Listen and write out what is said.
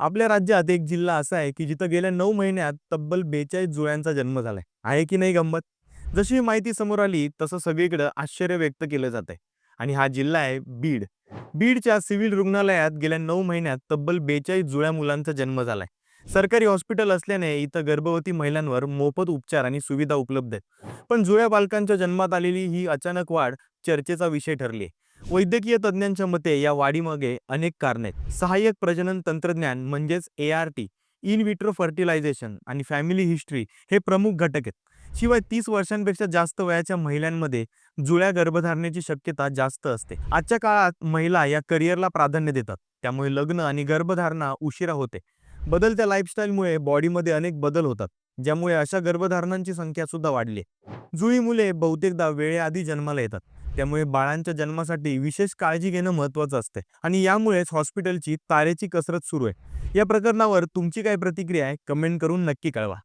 आपल्या राज्यात एक जिल्हा असा आहे की जिथं गेल्या नऊ महिन्यात तब्बल बेचाळीस जुळ्यांचा जन्म झालाय. आहे की नाही गंमत? जशी माहिती समोर आली तसं सगळीकडं आश्चर्य व्यक्त केलं जात आहे आणि हा जिल्हा आहे बीड. बीडच्या सिव्हिल रुग्णालयात गेल्या नऊ महिन्यात तब्बल बेचाळीस जुळ्या मुलांचा जन्म झालाय. सरकारी हॉस्पिटल असल्याने इथं गर्भवती महिलांवर मोफत उपचार आणि सुविधा उपलब्ध आहेत. पण जुळ्या बालकांच्या जन्मात आलेली ही अचानक वाढ चर्चेचा विषय ठरली आहे वैद्यकीय तज्ज्ञांच्या मते या वाढीमागे अनेक कारणे आहेत. सहाय्यक प्रजनन तंत्रज्ञान म्हणजेच A R T in vitro fertilization आणि फॅमिली हिस्ट्री हे प्रमुख घटक आहेत. शिवाय तीस वर्षांपेक्षा जास्त वयाच्या महिलांमध्ये जुळ्या गर्भधारणेची शक्यता जास्त असते. आजच्या काळात महिला या करिअरला प्राधान्य देतात. त्यामुळे लग्न आणि गर्भधारणा उशिरा होते. बदलत्या लाईफस्टाईलमुळे बॉडीमध्ये अनेक बदल होतात. ज्यामुळे अशा गर्भधारणांची संख्या सुद्धा वाढली जुळी मुले बहुतेकदा वेळेआधी जन्माला येतात. त्यामुळे बाळांच्या जन्मासाठी विशेष काळजी घेणं महत्त्वाचं असते आणि यामुळेच हॉस्पिटलची तारेची कसरत सुरू आहे. या प्रकरणावर तुमची काय प्रतिक्रिया आहे कमेंट करून नक्की कळवा.